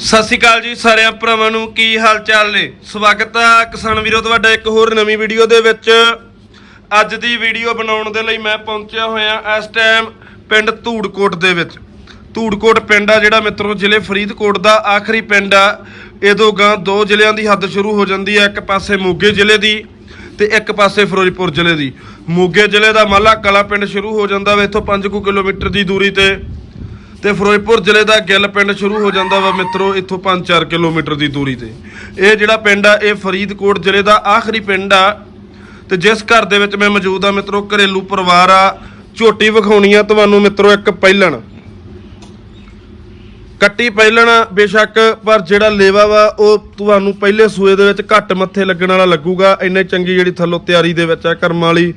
ਸਤਿ ਸ਼੍ਰੀ ਅਕਾਲ ਜੀ ਸਾਰਿਆਂ ਭਰਾਵਾਂ ਨੂੰ, ਕੀ ਹਾਲ ਚਾਲ ਨੇ? ਸਵਾਗਤ ਹੈ ਕਿਸਾਨ ਵੀਰੋ, ਤੁਹਾਡਾ ਇੱਕ ਹੋਰ ਨਵੀਂ ਵੀਡੀਓ ਦੇ ਵਿੱਚ। ਅੱਜ ਦੀ ਵੀਡੀਓ ਬਣਾਉਣ ਦੇ ਲਈ ਮੈਂ ਪਹੁੰਚਿਆ ਹੋਇਆ ਇਸ ਟਾਈਮ ਪਿੰਡ ਧੂੜਕੋਟ ਦੇ ਵਿੱਚ। ਧੂੜਕੋਟ ਪਿੰਡ ਆ ਜਿਹੜਾ ਮਿੱਤਰੋ, ਜ਼ਿਲ੍ਹੇ ਫਰੀਦਕੋਟ ਦਾ ਆਖਰੀ ਪਿੰਡ ਆ। ਇਹਦੋਂ ਗਾਂ ਦੋ ਜ਼ਿਲ੍ਹਿਆਂ ਦੀ ਹੱਦ ਸ਼ੁਰੂ ਹੋ ਜਾਂਦੀ ਹੈ ਇੱਕ ਪਾਸੇ ਮੋਗੇ ਜ਼ਿਲ੍ਹੇ ਦੀ ਤੇ ਇੱਕ ਪਾਸੇ ਫਿਰੋਜ਼ਪੁਰ ਜ਼ਿਲ੍ਹੇ ਦੀ। ਮੋਗੇ ਜ਼ਿਲ੍ਹੇ ਦਾ ਮਾਲਾ ਕਲਾ ਪਿੰਡ ਸ਼ੁਰੂ ਹੋ ਜਾਂਦਾ ਵਾ, ਇੱਥੋਂ 5 ਕਿਲੋਮੀਟਰ ਦੀ ਦੂਰੀ ਤੇ। ਤੇ ਫਿਰੋਜ਼ਪੁਰ ਜ਼ਿਲ੍ਹੇ ਦਾ ਗਿੱਲ ਪਿੰਡ ਸ਼ੁਰੂ ਹੋ ਜਾਂਦਾ ਵਾ ਮਿੱਤਰੋ, ਇੱਥੋਂ 5-4 ਕਿਲੋਮੀਟਰ ਦੀ ਦੂਰੀ ਤੇ। ਇਹ ਜਿਹੜਾ ਪਿੰਡ ਆ, ਇਹ ਫਰੀਦਕੋਟ ਜ਼ਿਲ੍ਹੇ ਦਾ ਆਖਰੀ ਪਿੰਡ ਆ। ਤੇ ਜਿਸ ਘਰ ਦੇ ਵਿੱਚ ਮੈਂ ਮੌਜੂਦ ਆ ਮਿੱਤਰੋ, ਘਰੇਲੂ ਪਰਿਵਾਰ ਆ। ਝੋਟੀ ਵਿਖਾਉਣੀ ਆ ਤੁਹਾਨੂੰ ਮਿੱਤਰੋ ਇੱਕ ਪਹਿਲਣ। ਕੱਟੀ ਪਹਿਲਣ ਬੇਸ਼ੱਕ, ਪਰ ਜਿਹੜਾ ਲੇਵਾ ਵਾ, ਉਹ ਤੁਹਾਨੂੰ ਪਹਿਲੇ ਸੂਏ ਦੇ ਵਿੱਚ ਘੱਟ ਮੱਥੇ ਲੱਗਣ ਵਾਲਾ ਲੱਗੂਗਾ। ਇੰਨੇ ਚੰਗੀ ਜਿਹੜੀ ਥੱਲੋਂ ਤਿਆਰੀ ਦੇ ਵਿੱਚ ਆ ਕਰਮ ਵਾਲੀ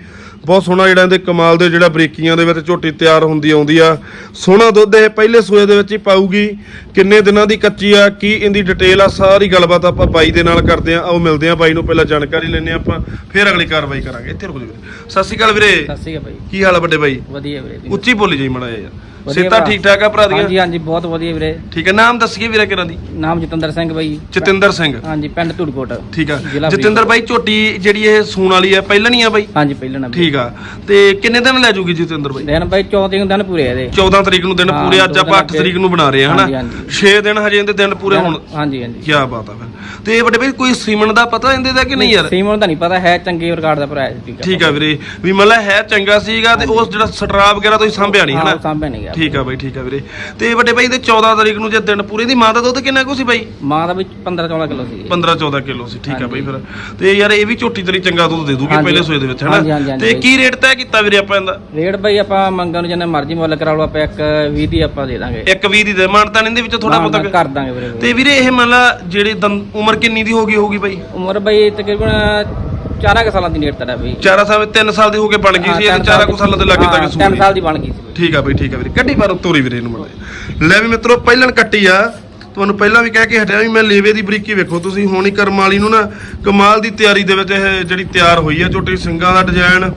ਬਹੁਤ ਸੋਹਣਾ ਜਿਹੜਾ ਇਹਦੇ ਕਮਾਲ ਦੇ ਜਿਹੜਾ ਬਰੀਕੀਆਂ ਦੇ ਵਿੱਚ ਝੋਟੀ ਤਿਆਰ ਹੁੰਦੀ ਆਉਂਦੀ ਆ। ਸੋਹਣਾ ਦੁੱਧ ਇਹ ਪਹਿਲੇ ਸੂਏ ਦੇ ਵਿੱਚ ਹੀ ਪਾਊਗੀ। ਕਿੰਨੇ ਦਿਨਾਂ ਦੀ ਕੱਚੀ ਆ ਕੀ ਇਹਦੀ ਡਿਟੇਲ ਆ ਸਾਰੀ ਗੱਲਬਾਤ ਆਪਾਂ ਬਾਈ ਦੇ ਨਾਲ ਕਰਦੇ ਆ। ਆਓ ਮਿਲਦੇ ਆ ਬਾਈ ਨੂੰ ਪਹਿਲਾਂ ਜਾਣਕਾਰੀ ਲੈਣੇ ਆਪਾਂ ਫਿਰ ਅਗਲੀ ਕਾਰਵਾਈ ਕਰਾਂਗੇ। ਇੱਥੇ ਰੁਕ ਜਾਓ ਸਤਿ ਸ਼੍ਰੀ ਅਕਾਲ ਵੀਰੇ। ਸਤਿ ਸ਼੍ਰੀ ਅਕਾਲ ਭਾਈ ਕੀ ਹਾਲ ਆ ਵੱਡੇ ਬਾਈ? ਵਧੀਆ ਵੀਰੇ ਜੀ। ਉੱਚੀ ਬੋਲੀ ਜਾਈ ਮੜਾ ਯਾਰ। ਸਿਹਤਾਂ ਭਰਾ। ਠੀਕ ਠਾਕ ਆ ਭਰਾ ਦੀਆਂ? ਹਾਂਜੀ ਹਾਂਜੀ ਬਹੁਤ ਵਧੀਆ ਵੀਰੇ। ਠੀਕ ਹੈ ਨਾਮ ਦੱਸੀਏ ਵੀਰੇ ਕਿਰਾਂ ਦੀ? ਨਾਮ ਜਤਿੰਦਰ ਸਿੰਘ ਬਾਈ। ਜਤਿੰਦਰ ਸਿੰਘ। ਹਾਂਜੀ ਪਿੰਡ ਧੂੜਕੋਟ। ਠੀਕ ਆ। ਜ਼ਿਲ੍ਹਾ ਜਤਿੰਦਰ ਬਾਈ ਝੋਟੀ ਜਿਹੜੀ ਇਹ ਸੂਣ ਵਾਲੀ ਆ ਪਹਿਲਾਂ ਨਹੀਂ ਆ ਬਾਈ? ਹਾਂਜੀ ਪਹਿਲਾਂ ਨਾ ਠੀਕ ਆ। ਤੇ ਕਿੰਨੇ ਦਿਨ ਲੈ ਜੂਗੀ ਜਤਿੰਦਰ ਬਾਈ? ਦਿਨ ਬਾਈ 14 ਦਿਨ ਪੂਰੇ ਆ ਇਹਦੇ। 14 ਤਰੀਕ ਨੂੰ ਦਿਨ ਹਾਂ, ਪੂਰੇ ਅੱਜ ਦੋ ਆਪਾਂ ਦਿਨ 8 ਤਰੀਕ ਨੂੰ ਬਣਾ ਰਹੇ ਹਾਂ ਹਨਾ? ਹਾਂਜੀ, ਹਾਂਜੀ। 6 ਦਿਨ ਹਜੇ ਇਹਦੇ ਦਿਨ ਪੂਰੇ ਹੋਣ। ਹਾਂਜੀ ਹਾਂਜੀ। ਕੀ ਬਾਤ ਆ ਫਿਰ। ਤੇ ਵੱਡੇ ਬਾਈ ਕੋਈ ਸੀਮਨ ਦਾ ਪਤਾ ਇਹਦੇ ਦਾ ਕਿ ਨਹੀਂ ਯਾਰ? ਸੀਮਨ ਦਾ ਨਹੀਂ ਪਤਾ ਹੈ ਚੰਗੇ ਰਿਕਾਰਡ ਦਾ ਭਰਾ ਹੈ ਠੀਕ ਆ। ਵੀਰੇ। ਵੀ ਮਤਲਬ ਹੈ ਚੰਗਾ ਸੀਗਾ ਤੇ ਉਸ ਜਿਹੜਾ ਸਟਰਾ ਵਗੈਰਾ ਤੁਸੀਂ ਸੰਭਿਆ ਨਹੀਂ ਹਨਾ? ਸਾਂਭਿਆ ਨਹੀਂ ਗਿਆ। ਠੀਕ ਆ ਬਾਈ ਠੀਕ ਆ ਵੀਰੇ। ਤੇ ਵੱਡੇ ਬਾਈ ਦੇ 14 ਤਰੀਕ ਨੂੰ ਜੇ ਦਿਨ ਪੂਰੇ ਦੀ ਮਾਂ ਦਾ ਦੁੱਧ ਕਿੰਨਾ ਕੁ ਸੀ ਬਾਈ? ਮਾਂ ਦਾ ਵੀ 15 14 ਕਿਲੋ ਸੀ। 15 14 ਕਿਲੋ ਸੀ ਠੀਕ ਆ। ਬਾਈ ਫਿਰ। ਤੇ ਯਾਰ ਇਹ ਵੀ ਝੋਟੀ ਤੇਰੀ ਚੰਗਾ ਦੁੱਧ ਦੇ ਦੂਗੀ। ਪਹਿਲੇ ਸੋਏ ਦੇ ਵਿੱਚ ਹਨਾ? ਤੇ। ਕੀ ਰੇਟ ਤੈਅ ਕੀਤਾ ਵੀਰੇ ਆਪਾਂ ਇਹਦਾ? ਰੇਟ ਬਾਈ ਆਪਾਂ ਮੰਗਣ ਨੂੰ ਜਿੰਨਾ ਮਰਜ਼ੀ ਮੁੱਲ ਕਰਾ ਲਓ ਆਪਾਂ ਇੱਕ 20 ਦੀ ਆਪਾਂ ਦੇ ਦਾਂਗੇ। ਇੱਕ 20 ਦੀ ਦੇ ਮਾਨਤਾ ਇਹਦੇ ਵਿੱਚ ਥੋੜਾ ਬਹੁਤਾ ਕਰ ਦਾਂਗੇ ਵੀਰੇ। ਤੇ ਵੀਰੇ ਇਹ ਮੰਨ ਲਾ ਜਿਹੜੀ ਉਮਰ ਕਿੰਨੀ ਦੀ ਹੋ ਗਈ ਹੋਊਗੀ ਬਾਈ? ਉਮਰ ਬਾਈ ਤਕਰੀਬਨ 4 ਸਾਲਾਂ ਦੀ ਨੇੜੇ ਤੜਾ ਬਾਈ। 4 ਸਾਲ 3 ਸਾਲ ਦੀ ਹੋ ਕੇ ਬਣ ਗਈ ਸੀ ਇਹ 4 ਕੁ ਸਾਲਾਂ ਦੇ ਲੱਗੇ ਤੱਕ ਸੂਣ 3 ਸਾਲ ਦੀ ਬਣ ਗਈ ਸੀ ਬਾਈ। ਠੀਕ ਆ ਬਈ ਠੀਕ ਆ ਵੀਰੇ ਕੱਢੀ ਪਰ ਤੋਰੀ ਵੀਰੇ ਇਹਨੂੰ ਮੜਾ ਲੈ ਵੀ ਮਿੱਤਰੋ ਪਹਿਲਣ ਕੱਟੀ ਆ। ਤੁਹਾਨੂੰ ਪਹਿਲਾਂ ਵੀ ਕਹਿ ਕੇ ਹਟਿਆ ਵੀ ਮੈਂ ਲੇਵੇ ਦੀ ਬਰੀਕੀ ਵੇਖੋ। ਤੁਸੀਂ ਹੁਣ ਹੀ ਕਰਮ ਵਾਲੀ ਨੂੰ ਨਾ ਕਮਾਲ ਦੀ ਤਿਆਰੀ ਦੇ ਵਿੱਚ ਇਹ ਜਿਹੜੀ ਤਿਆਰ ਹੋਈ ਆ ਝੋਟੀ ਸਿੰਘਾਂ ਦਾ ਡਿਜ਼ਾਈਨ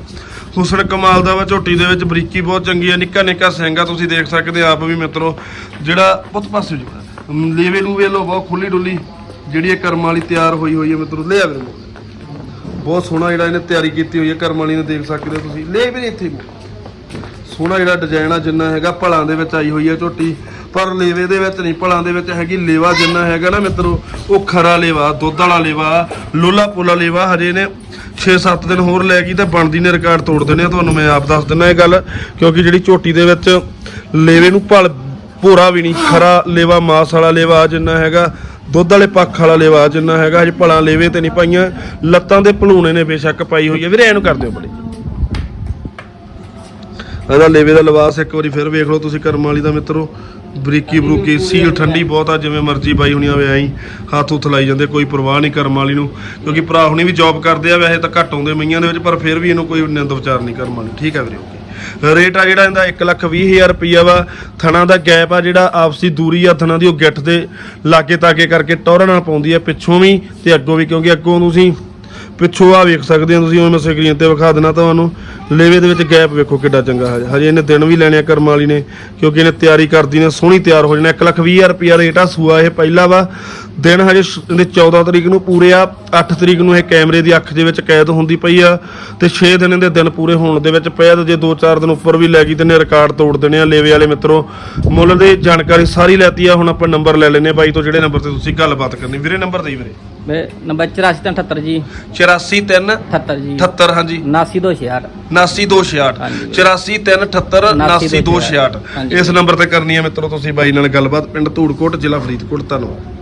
ਹੁਸਨ ਕਮਾਲ ਦਾ ਵਾ ਝੋਟੀ ਦੇ ਵਿੱਚ ਬਰੀਕੀ ਬਹੁਤ ਚੰਗੀ ਆ ਨਿੱਕਾ ਨਿੱਕਾ ਸਿੰਘ ਆ ਤੁਸੀਂ ਦੇਖ ਸਕਦੇ ਆਪ ਵੀ ਮਿੱਤਰੋ। ਜਿਹੜਾ ਪੁੱਤ ਪਾਸੇ ਜੁੜਾ ਲੇਵੇ ਨੂੰ ਵੇਖ ਲਓ ਬਹੁਤ ਖੁੱਲੀ ਡੁੱਲੀ ਜਿਹੜੀ ਇਹ ਕਰਮ ਵਾਲੀ ਤਿਆਰ ਹੋਈ ਹੋਈ ਹੈ ਮਿੱਤਰੋ। ਲੈ ਆ ਵੀਰੇ। ਬਹੁਤ ਸੋਹਣਾ ਜਿਹੜਾ ਇਹਨੇ ਤਿਆਰੀ ਕੀਤੀ ਹੋਈ ਹੈ, ਕਰਮ ਵਾਲੀ ਨੇ ਦੇਖ ਸਕਦੇ ਹੋ ਤੁਸੀਂ। ਲੈ ਵੀਰੇ ਇੱਥੇ ਸੋਹਣਾ ਜਿਹੜਾ ਡਿਜ਼ਾਈਨ ਆ, ਜਿੰਨਾ ਹੈਗਾ ਭਲਾਂ ਦੇ ਵਿੱਚ ਆਈ ਹੋਈ ਹੈ ਝੋਟੀ। ਪਰ ਲੇਵੇ ਦੇ ਵਿੱਚ ਨਹੀਂ, ਭਲਾਂ ਦੇ ਵਿੱਚ ਹੈਗੀ ਲੇਵਾ ਜਿੰਨਾ ਹੈਗਾ ਨਾ ਮਿੱਤਰੋ, ਉਹ ਖਰਾ ਲੇਵਾ, ਦੁੱਧ ਵਾਲਾ ਲੇਵਾ, ਲੋਲਾ ਪੋਲਾ ਲੇਵਾ ਹਜੇ ਨੇ 6-7 ਦਿਨ ਹੋਰ ਲੈ ਗਈ ਤਾਂ ਬਣਦੀ ਨੇ ਰਿਕਾਰਡ ਤੋੜ ਦਿੰਦੇ ਆ। ਤੁਹਾਨੂੰ ਮੈਂ ਆਪ ਦੱਸ ਦਿੰਦਾ ਇਹ ਗੱਲ, ਕਿਉਂਕਿ ਜਿਹੜੀ ਝੋਟੀ ਦੇ ਵਿੱਚ ਲੇਵੇ ਨੂੰ ਭਲ, ਭੋਰਾ ਵੀ ਨਹੀਂ, ਖਰਾ ਲੇਵਾ, ਮਾਸ ਵਾਲਾ ਲੇਵਾ ਜਿੰਨਾ ਹੈਗਾ ਦੁੱਧ ਵਾਲੇ ਪੱਖ ਵਾਲਾ ਲੇਵਾ ਜਿੰਨਾ ਹੈਗਾ, ਹਜੇ ਭਲਾ ਲੇਵੇ ਤੇ ਨਹੀਂ ਪਾਈਆਂ। ਲੱਤਾਂ ਦੇ ਭਲੂਣੇ ਨੇ ਬੇਸ਼ੱਕ ਪਾਈ ਹੋਈ ਹੈ। ਵੀਰੇ, ਐਨੂੰ ਕਰ ਦਿਓ ਬੜੀ। ਇਹਦਾ ਲੇਵੇ ਦਾ ਲਿਬਾਸ ਇੱਕ ਵਾਰੀ ਫਿਰ ਵੇਖ ਲਓ ਤੁਸੀਂ ਕਰਮ ਵਾਲੀ ਦਾ ਮਿੱਤਰੋ। ਬਰੀਕੀ ਬਰੂਕੀ, ਸੀਲ ਠੰਡੀ ਬਹੁਤ ਆ, ਜਿਵੇਂ ਮਰਜ਼ੀ ਬਾਈ ਹੁਣੀਆਂ ਵੇ ਆਈ ਹੱਥ ਉੱਥ ਲਾਈ ਜਾਂਦੇ, ਕੋਈ ਪਰਵਾਹ ਨਹੀਂ ਕਰਮ ਵਾਲੀ ਨੂੰ। ਕਿਉਂਕਿ ਭਰਾ ਹੁਣੀ ਵੀ ਜੌਬ ਕਰਦੇ ਆ, ਵੈਸੇ ਤਾਂ ਘੱਟ ਆਉਂਦੇ ਮਈਆਂ ਦੇ ਵਿੱਚ, ਪਰ ਫਿਰ ਵੀ ਇਹਨੂੰ ਕੋਈ ਨਿੰਦ ਵਿਚਾਰ ਨਹੀਂ ਕਰਮ ਵਾਲੀ। ਠੀਕ ਹੈ ਵੀਰੇ, ਓਕੇ। ਰੇਟ ਆ ਜਿਹੜਾ ਇਹਦਾ 1 ਲੱਖ 20 ਹਜ਼ਾਰ ਰੁਪਈਆ ਵਾ। ਥਣਾ ਦਾ ਗੈਪ ਆ ਜਿਹੜਾ ਆਪਸੀ ਦੂਰੀ ਆ, ਥਣਾ ਦੀ ਉਹ ਗਿੱਠ ਦੇ ਲਾਗੇ ਤਾਗੇ ਕਰਕੇ ਟੌਰ ਨਾਲ ਪਾਉਂਦੀ ਆ, ਪਿੱਛੋਂ ਵੀ ਤੇ ਅੱਗੋਂ ਵੀ, ਕਿਉਂਕਿ ਅੱਗੋਂ ਤੁਸੀਂ ਪਿੱਛੋਂ ਆ ਵੇਖ ਸਕਦੇ ਹੋ ਤੁਸੀਂ ਹੁਣ ਮੈਂ ਸਕਰੀਨ ਤੇ ਵਿਖਾ ਦੇਣਾ ਤੁਹਾਨੂੰ। ਲੇਵੇ ਦੇ ਵਿੱਚ ਗੈਪ ਵੇਖੋ ਕਿੱਡਾ ਚੰਗਾ ਹਜੇ ਹਜੇ ਇਹਨੇ ਦਿਨ ਵੀ ਲੈਣੇ ਆ ਕਰਮ ਵਾਲੀ ਨੇ, ਕਿਉਂਕਿ ਇਹਨੇ ਤਿਆਰੀ ਕਰਦੀ ਨੇ, ਸੋਹਣੀ ਤਿਆਰ ਹੋ ਜਾਣਾ। 1 ਲੱਖ 20 ਹਜ਼ਾਰ ਰੁਪਿਆ ਰੇਟ ਆ ਸੂਆ ਇਹ ਪਹਿਲਾ ਵਾ। ਦਿਨ ਹਜੇ ਸ਼- ਇਹਦੇ 14 ਤਰੀਕ ਨੂੰ ਪੂਰੇ ਆ 8 ਤਰੀਕ ਨੂੰ ਇਹ ਕੈਮਰੇ ਦੀ ਅੱਖ ਦੇ ਵਿੱਚ ਕੈਦ ਹੁੰਦੀ ਪਈ ਆ। ਤੇ 6 ਦਿਨ ਇਹਦੇ ਦਿਨ ਪੂਰੇ ਹੋਣ ਦੇ ਵਿੱਚ ਪਿਆ ਤੇ ਜੇ 2-4 ਦਿਨ ਉੱਪਰ ਵੀ ਲੈ ਗਈ ਤੇ ਨੇ ਰਿਕਾਰਡ ਤੋੜ ਦੇਣੇ ਆ ਲੇਵੇ ਵਾਲੇ ਮਿੱਤਰੋ। ਮੁੱਲ ਦੀ ਜਾਣਕਾਰੀ ਸਾਰੀ ਲੈਤੀ ਆ, ਹੁਣ ਆਪਾਂ ਨੰਬਰ ਲੈ ਲੈਨੇ ਬਾਈ ਤੋਂ ਜਿਹੜੇ ਨੰਬਰ ਤੇ ਤੁਸੀਂ ਗੱਲਬਾਤ ਕਰਨੀ। ਵੀਰੇ ਨੰਬਰ ਦੇਈ ਵੀਰੇ। ਵੇ ਨੰਬਰ 8478 ਜੀ। 843 78 ਜੀ। 78 ਹਾਂਜੀ। 79266 79266 ਹਾਂਜੀ। 84378 79266 ਹਾਂਜੀ। ਇਸ ਨੰਬਰ ਤੇ ਕਰਨੀ ਹੈ ਮਿੱਤਰੋ ਤੁਸੀਂ ਬਾਈ ਨਾਲ ਗੱਲਬਾਤ ਪਿੰਡ ਧੂੜਕੋਟ ਜ਼ਿਲ੍ਹਾ ਫਰੀਦਕੋਟ ਧੰਨਵਾਦ।